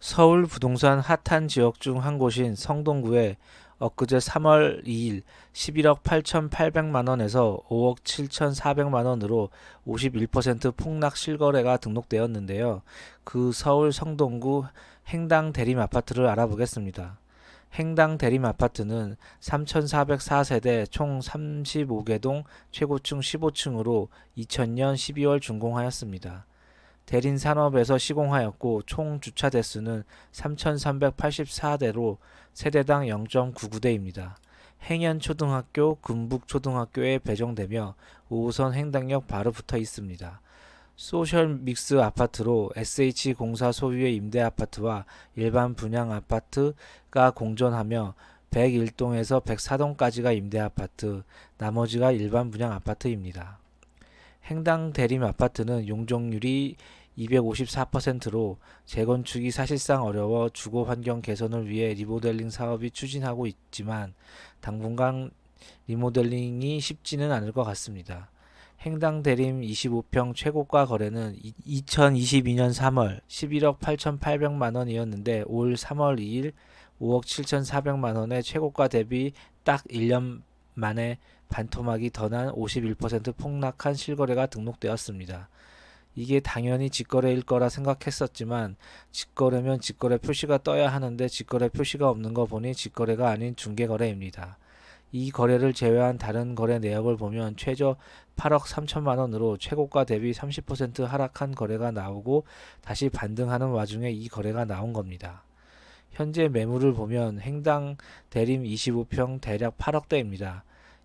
서울 부동산 핫한 지역 중 한 곳인 성동구에 엊그제 3월 2일 11억 8,800만 원에서 5억 7,400만 원으로 51% 폭락 실거래가 등록되었는데요. 그 서울 성동구 행당 대림 아파트를 알아보겠습니다. 행당 대림 아파트는 3,404세대 총 35개 동 최고층 15층으로 2000년 12월 준공하였습니다. 대린 산업에서 시공하였고 총 주차 대수는 3,384대로 세대당 0.99대입니다. 행연초등학교, 금북초등학교에 배정되며 5호선 행당역 바로 붙어 있습니다. 소셜 믹스 아파트로 SH공사 소유의 임대 아파트와 일반 분양 아파트가 공존하며 101동에서 104동까지가 임대 아파트, 나머지가 일반 분양 아파트입니다. 행당 대림 아파트는 용적률이 254%로 재건축이 사실상 어려워 주거 환경 개선을 위해 리모델링 사업이 추진하고 있지만 당분간 리모델링이 쉽지는 않을 것 같습니다. 행당 대림 25평 최고가 거래는 2022년 3월 11억 8,800만 원이었는데 올 3월 2일 5억 7,400만 원의 최고가 대비 딱 1년 만에 반토막이 더 난 51% 폭락한 실거래가 등록되었습니다. 이게 당연히 직거래일 거라 생각했었지만 직거래면 직거래 표시가 떠야 하는데 직거래 표시가 없는 거 보니 직거래가 아닌 중개거래입니다. 이 거래를 제외한 다른 거래 내역을 보면 최저 8억 3천만 원으로 최고가 대비 30% 하락한 거래가 나오고 다시 반등하는 와중에 이 거래가 나온 겁니다. 현재 매물을 보면 행당 대림 25평 대략 8억대입니다.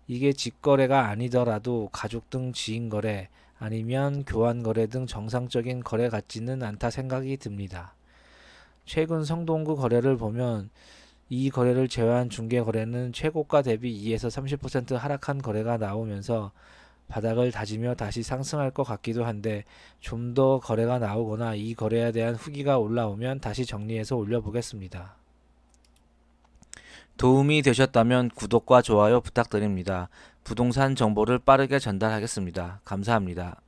이게 직거래가 아니더라도 가족 등 지인 거래 아니면 교환 거래 등 정상적인 거래 같지는 않다 생각이 듭니다. 최근 성동구 거래를 보면 이 거래를 제외한 중개 거래는 최고가 대비 2에서 30% 하락한 거래가 나오면서 바닥을 다지며 다시 상승할 것 같기도 한데 좀 더 거래가 나오거나 이 거래에 대한 후기가 올라오면 다시 정리해서 올려보겠습니다. 도움이 되셨다면 구독과 좋아요 부탁드립니다. 부동산 정보를 빠르게 전달하겠습니다. 감사합니다.